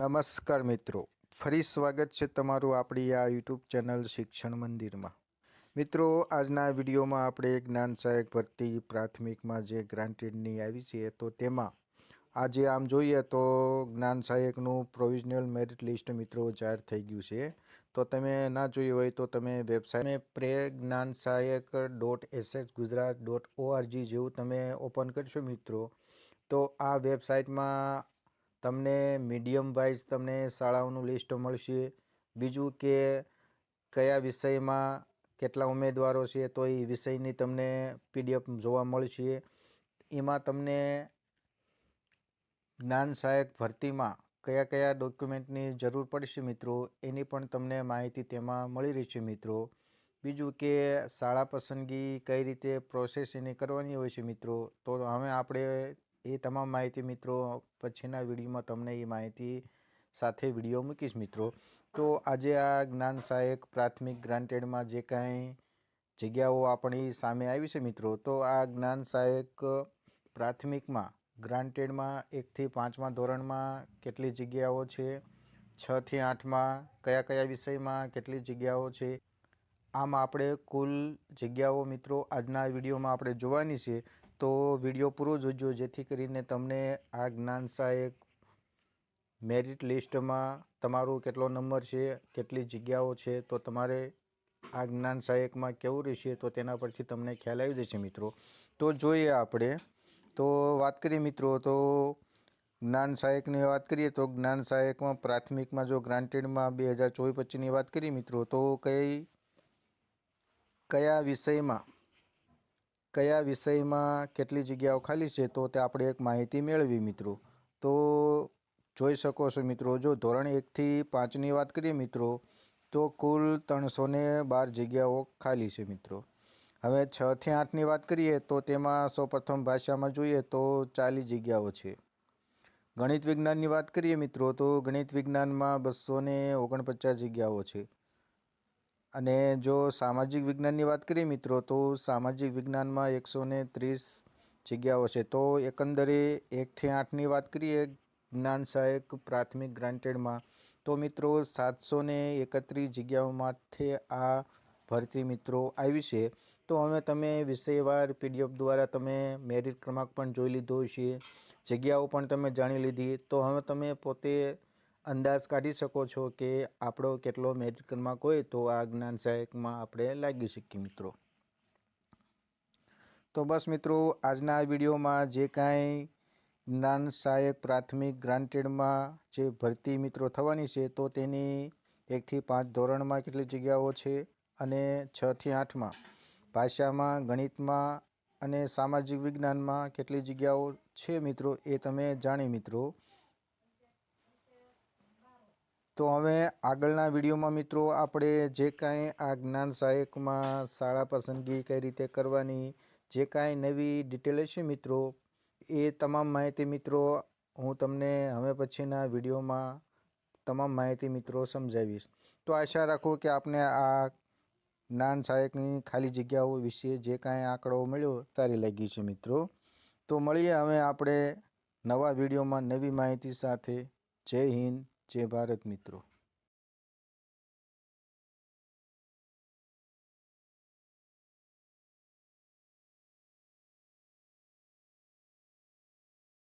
નમસ્કાર મિત્રો. ફરી સ્વાગત છે તમારું આપણી આ યુટ્યુબ ચેનલ શિક્ષણ મંદિરમાં. મિત્રો, આજના વિડીયોમાં આપણે જ્ઞાન સહાયક ભરતી પ્રાથમિકમાં જે ગ્રાન્ટેડની આવી છે, તો તેમાં આજે આમ જોઈએ તો જ્ઞાન સહાયકનું પ્રોવિઝનલ મેરિટ લિસ્ટ મિત્રો જાહેર થઈ ગયું છે. તો તમે ના જોયું હોય તો તમે વેબસાઇટ પ્રે Gyan Sahayak dot SH Gujarat dot ORG જેવું તમે ઓપન કરશો મિત્રો. તો આ વેબસાઇટમાં તમને મીડિયમ વાઇઝ તમને શાળાઓનું લિસ્ટ મળશે. બીજું કે કયા વિષયમાં કેટલા ઉમેદવારો છે તો એ વિષયની તમને પીડીએફ જોવા મળશે. એમાં તમને જ્ઞાન સહાયક ભરતીમાં કયા કયા ડોક્યુમેન્ટની જરૂર પડશે મિત્રો, એની પણ તમને માહિતી તેમાં મળી રહી છે મિત્રો. બીજું કે શાળા પસંદગી કઈ રીતે પ્રોસેસ એની કરવાની હોય છે મિત્રો, તો હવે આપણે એ તમામ માહિતી મિત્રો, પછીના વિડીયોમાં તમને એ માહિતી સાથે વીડિયો મૂકીશ મિત્રો. તો આજે આ જ્ઞાન સહાયક પ્રાથમિક ગ્રાન્ટેડમાં જે કાંઈ જગ્યાઓ આપણી સામે આવી છે મિત્રો, તો આ જ્ઞાન સહાયક પ્રાથમિકમાં, ગ્રાન્ટેડમાં એકથી પાંચમા ધોરણમાં કેટલી જગ્યાઓ છે? છથી આઠમાં કયા કયા વિષયમાં કેટલી જગ્યાઓ છે? આમ આપણે કુલ જગ્યાઓ મિત્રો આજના વિડીયોમાં આપણે જોવાની છે. તો વીડિયો પૂરો જોજો, જેથી કરીને તમને આ જ્ઞાન સહાયક મેરિટ લિસ્ટમાં તમારો કેટલો નંબર છે, કેટલી જગ્યાઓ છે, તો તમારે આ જ્ઞાન સહાયકમાં કેવું રહેશે, તો તેના પરથી તમને ખ્યાલ આવી જશે મિત્રો. તો જોઈએ આપણે. તો વાત કરીએ મિત્રો, તો જ્ઞાન સહાયકની વાત કરીએ, તો જ્ઞાન સહાયકમાં પ્રાથમિકમાં જો ગ્રાન્ટેડમાં બે હજાર ચોવીસ પચીસની વાત કરીએ મિત્રો, તો કઈ, કયા વિષયમાં કયા વિષયમાં કેટલી જગ્યાઓ ખાલી છે તો તે આપણે એક માહિતી મેળવી મિત્રો. તો જોઈ શકો છો મિત્રો, જો ધોરણ એકથી પાંચની વાત કરીએ મિત્રો, તો કુલ ત્રણસો બાર જગ્યાઓ ખાલી છે મિત્રો. હવે છથી આઠની વાત કરીએ તો તેમાં સૌપ્રથમ ભાષામાં જોઈએ તો ચાલીસ જગ્યાઓ છે. ગણિત વિજ્ઞાનની વાત કરીએ મિત્રો, તો ગણિત વિજ્ઞાનમાં બસો ઓગણપચાસ જગ્યાઓ છે. અને જો સામાજિક વિજ્ઞાનની વાત કરીએ મિત્રો, તો સામાજિક વિજ્ઞાનમાં એકસો ને ત્રીસ જગ્યાઓ છે. તો એકંદરે એકથી આઠની વાત કરીએ, જ્ઞાન સહાયક પ્રાથમિક ગ્રાન્ટેડમાં, તો મિત્રો સાતસો ને એકત્રીસ માટે આ ભરતી મિત્રો આવી છે. તો હવે તમે વિષયવાર પીડીએફ દ્વારા તમે મેરિટ ક્રમાંક પણ જોઈ લીધો છે જગ્યાઓ પણ તમે જાણી લીધી. તો હવે તમે પોતે અંદાજ કાઢી શકો છો કે આપણો કેટલો ક્રમાંક હોય તો આ જ્ઞાન સહાયકમાં આપણે લાગી શકીએ મિત્રો. તો બસ મિત્રો, આજના વિડીયોમાં જે કાંઈ જ્ઞાન સહાયક પ્રાથમિક ગ્રાન્ટેડમાં જે ભરતી મિત્રો થવાની છે તો તેની એકથી પાંચ ધોરણમાં કેટલી જગ્યાઓ છે અને છથી આઠમાં ભાષામાં, ગણિતમાં અને સામાજિક વિજ્ઞાનમાં કેટલી જગ્યાઓ છે મિત્રો એ તમે જાણી મિત્રો. તો હવે આગળના વિડીયોમાં મિત્રો આપણે જે કાંઈ આ જ્ઞાન સહાયકમાં શાળા પસંદગી કઈ રીતે કરવાની, જે કાંઈ નવી ડિટેલ હશે મિત્રો, એ તમામ માહિતી મિત્રો હું તમને હવે પછીના વિડીયોમાં તમામ માહિતી મિત્રો સમજાવીશ. તો આશા રાખો કે આપને આ જ્ઞાન સહાયકની ખાલી જગ્યાઓ વિશે જે કાંઈ આંકડો મળ્યો સારી લાગી છે મિત્રો. તો મળીએ હવે આપણે નવા વિડીયોમાં નવી માહિતી સાથે. જય હિન્દ. જય ભારત મિત્રો.